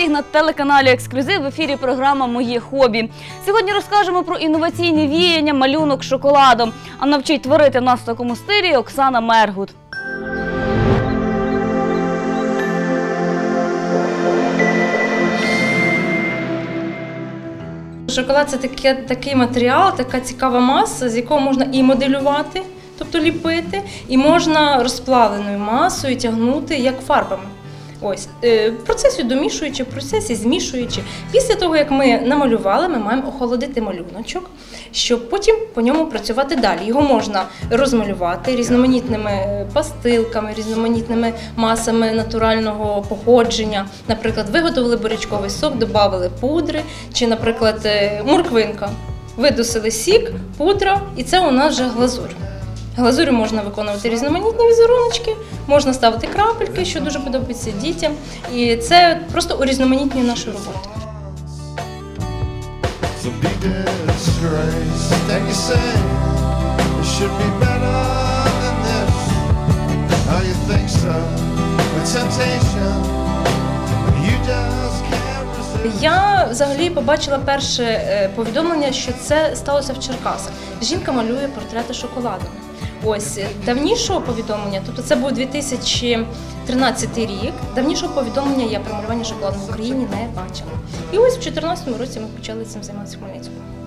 Всіх на телеканалі Ексклюзив в ефірі програма Моє хобі. Сьогодні розкажемо про інноваційні віяння малюнок шоколадом. А навчить творити нас в такому стилі Оксана Мергут. Шоколад це такий матеріал, така цікава маса, з якого можна і моделювати, тобто ліпити, і можна розплавленою масою тягнути як фарбами. Ось е, в процесі домішуючи, в процесі змішуючи. Після того, як ми намалювали, ми маємо охолодити малюночок, щоб потім по ньому працювати далі. Його можна розмалювати різноманітними е, пастилками, різноманітними масами натурального походження. Наприклад, виготовили бурячковий сок, додали пудри, чи, наприклад, е, морквинка. Видусили сік, пудра, і це у нас вже глазур. Глазурю можна виконувати різноманітні візеруночки, можна ставити крапельки, що дуже подобається дітям. І це просто урізноманітнює нашу роботу. Я взагалі побачила перше е, повідомлення, що це сталося в Черкасах. Жінка малює портрети шоколадом. Ось давнішого повідомлення, тобто це був 2013 рік. Давнішого повідомлення я про малювання шоколаду в Україні не бачила. І ось в 2014 році ми почали цим займатися в Хмельницькому.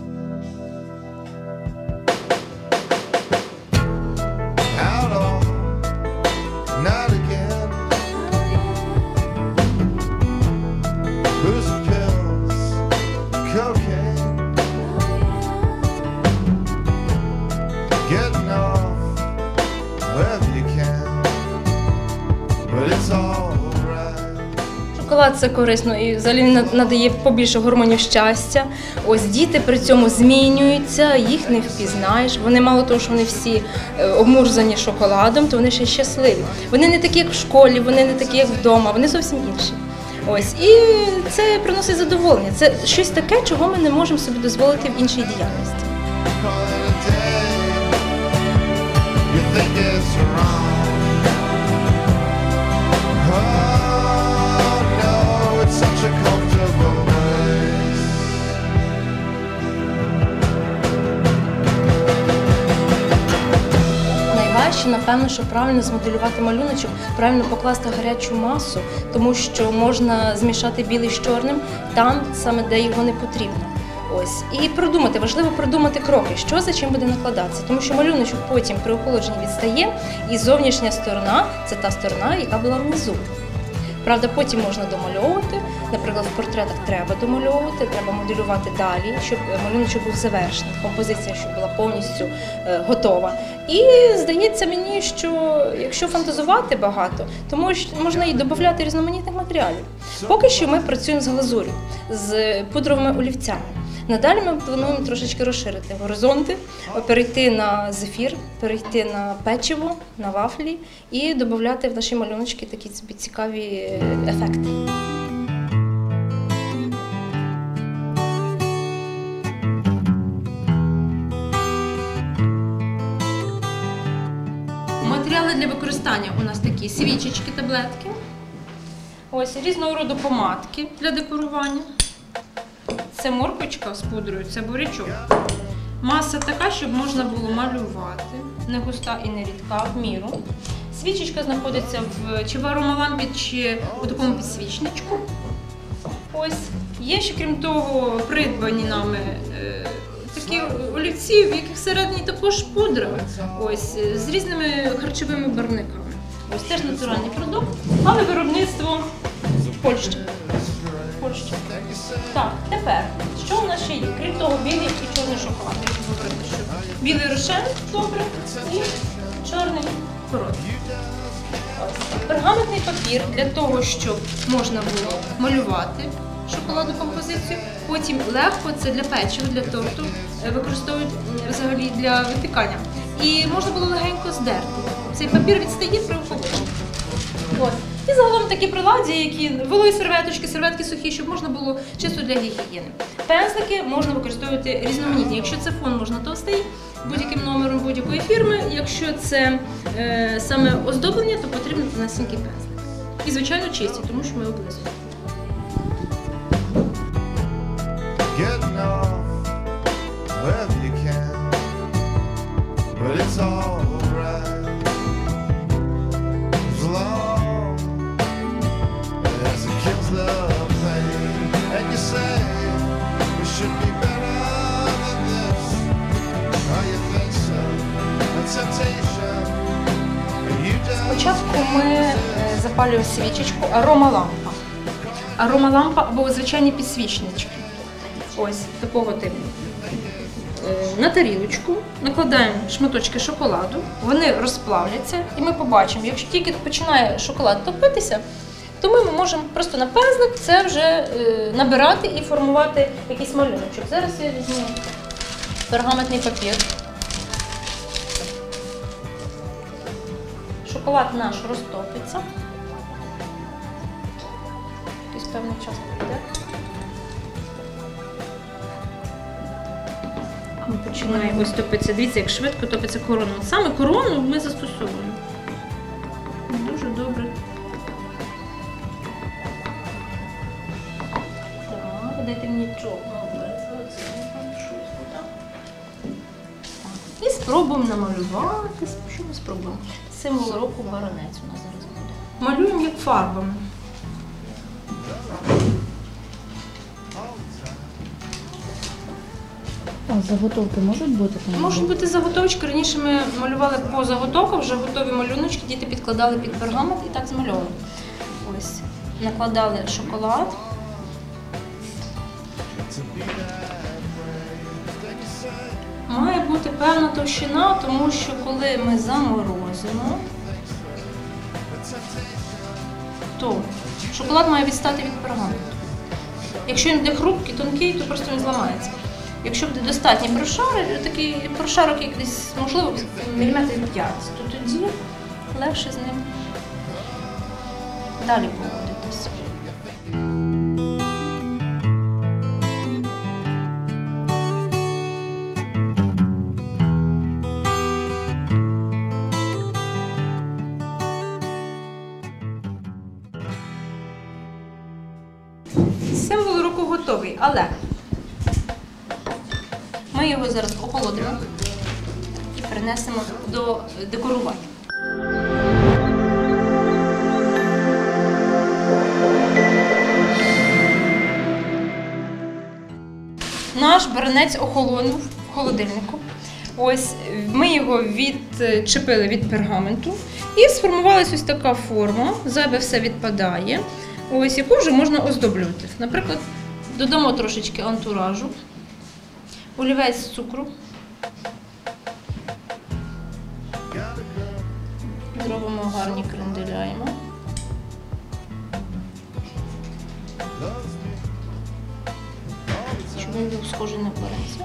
Шоколад це корисно і взагалі надає побільше гормонів щастя. Ось діти при цьому змінюються, їх не впізнаєш. Вони мало того, що вони всі е, обмурзані шоколадом, то вони ще щасливі. Вони не такі, як в школі, вони не такі, як вдома, вони зовсім інші. Ось і це приносить задоволення. Це щось таке, чого ми не можемо собі дозволити в іншій діяльності. Найважче, напевно, що правильно змоделювати малюночок, правильно покласти гарячу масу, тому що можна змішати білий з чорним там, саме де його не потрібно. Ось і продумати, важливо продумати кроки, що за чим буде накладатися, тому що малюночок потім при охолодженні відстає, і зовнішня сторона це та сторона, яка була внизу. Правда, потім можна домальовувати. Наприклад, в портретах треба домальовувати, треба моделювати далі, щоб малюночок був завершений, композиція, щоб була повністю е, готова. І здається мені, що якщо фантазувати багато, то мож, можна і додати різноманітних матеріалів. Поки що ми працюємо з глазур'ю, з пудровими олівцями. Надалі ми плануємо трошечки розширити горизонти, перейти на зефір, перейти на печиво, на вафлі і додати в наші малюночки такі собі цікаві е, ефекти. Матеріали для використання у нас такі свічечки, таблетки. Ось різного роду помадки для декорування. Це морквочка з пудрою, це бурячок. Маса така, щоб можна було малювати. Не густа і не рідка, в міру. Свічечка знаходиться в чи в аромалампі, чи у такому підсвічничку. Ось. Є ще, крім того, придбані нами е, такі олівці, в яких всередині також пудра. Ось, е, з різними харчовими барвниками. Ось теж натуральний продукт, але виробництво Польщі. Польщі. Так, тепер, що у нас ще є? Крім того, білий і чорний шоколад. Білий рошен добре і чорний короткий. Пергаментний папір для того, щоб можна було малювати шоколадну композицію. Потім легко це для печива, для торту е, використовують взагалі для випікання. І можна було легенько здерти. Цей папір відстає при охолодженні. Ось. І загалом такі приладдя, які вологі серветочки, серветки сухі, щоб можна було чисто для гігієни. Пензлики можна використовувати різноманітні. Якщо це фон, можна товстий будь-яким номером будь-якої фірми. Якщо це е, саме оздоблення, то потрібно тонесенький пензлик. І, звичайно, чисті, тому що ми облизуємо. Запалюємо свічечку аромалампа. Аромалампа або звичайні підсвічнички. Ось такого типу. Е, На тарілочку накладаємо шматочки шоколаду, вони розплавляться, і ми побачимо, якщо тільки починає шоколад топитися, то ми можемо просто на пензлик це вже е, набирати і формувати якийсь малюночок. Зараз я візьму пергаментний папір. Шоколад наш розтопиться. Певний час пройде. Починає ось топитися. Дивіться, як швидко топиться корона. От Саме корону ми застосовуємо. Дуже добре. Так, дайте мені чок. І спробуємо намалювати. Що ми спробуємо? Символ року баронець у нас зараз буде. Малюємо як фарбами. А заготовки можуть бути там? Можуть бути заготовочки. Раніше ми малювали по заготовках, вже готові малюночки, діти підкладали під пергамент і так змальовували. Ось. Накладали шоколад. Має бути певна товщина, тому що коли ми заморозимо, то шоколад має відстати від пергаменту. Якщо він буде хрупкий, тонкий, то просто він зламається. Якщо буде достатній прошари, такий прошарок, як десь, можливо, міліметрів 5, то тоді легше з ним далі поводитись. Символ року готовий, але ми його зараз охолодимо і перенесемо до декорування. Наш баранець охолонув в холодильнику. Ось ми його відчепили від пергаменту і сформувалася ось така форма. Зайве все відпадає. Ось яку вже можна оздоблювати. Наприклад, додамо трошечки антуражу олівець цукру. Зробимо гарні кренделяємо. Щоб він був схожий на face,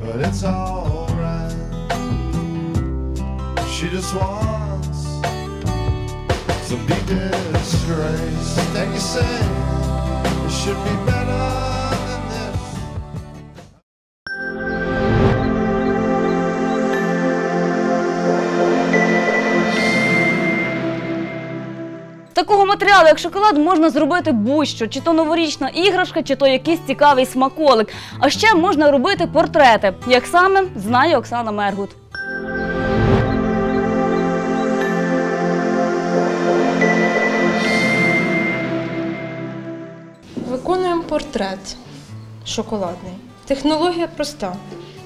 but it's alright. She just wants to be disgraced. And you say it should be better такого матеріалу, як шоколад, можна зробити будь-що, чи то новорічна іграшка, чи то якийсь цікавий смаколик. А ще можна робити портрети. Як саме знає Оксана Мергут. Портрет шоколадний. Технологія проста.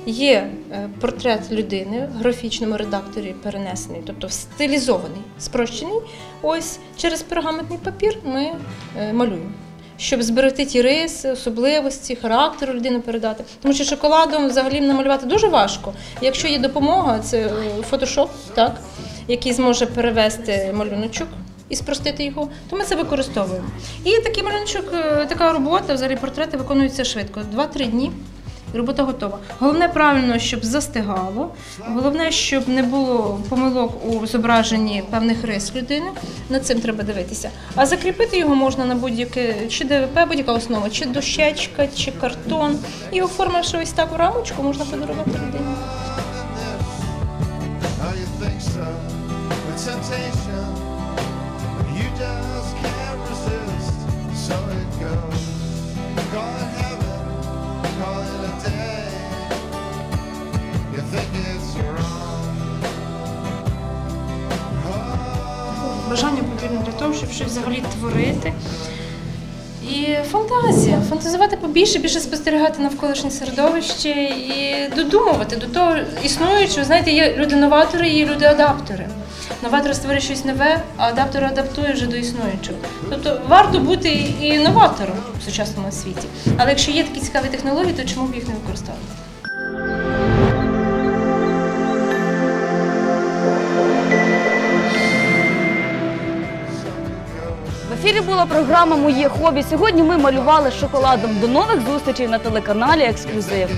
Є е, портрет людини в графічному редакторі перенесений, тобто стилізований, спрощений. Ось через пергаментний папір ми е, малюємо, щоб зберегти ті риси, особливості, характеру людини передати. Тому що шоколадом взагалі намалювати дуже важко. Якщо є допомога, це фотошоп, так, який зможе перевести малюночок і спростити його, то ми це використовуємо. І такий малюночок, е, така робота, взагалі портрети виконуються швидко. 2-3 дні. Робота готова. Головне правильно, щоб застигало. Головне, щоб не було помилок у зображенні певних рис людини. Над цим треба дивитися. А закріпити його можна на будь-яке чи ДВП, будь-яка основа, чи дощечка, чи картон. І оформивши ось так в рамочку, можна подарувати людині. Щось взагалі творити. І фантазія. Фантазувати побільше, більше спостерігати навколишнє середовище і додумувати до того існуючого. Знаєте, є люди-новатори, є люди-адаптори. Новатор створює щось нове, а адаптор адаптує вже до існуючого. Тобто варто бути і новатором в сучасному світі. Але якщо є такі цікаві технології, то чому б їх не використовувати? Ефірі була програма Моє хобі. Сьогодні ми малювали шоколадом. До нових зустрічей на телеканалі Ексклюзив.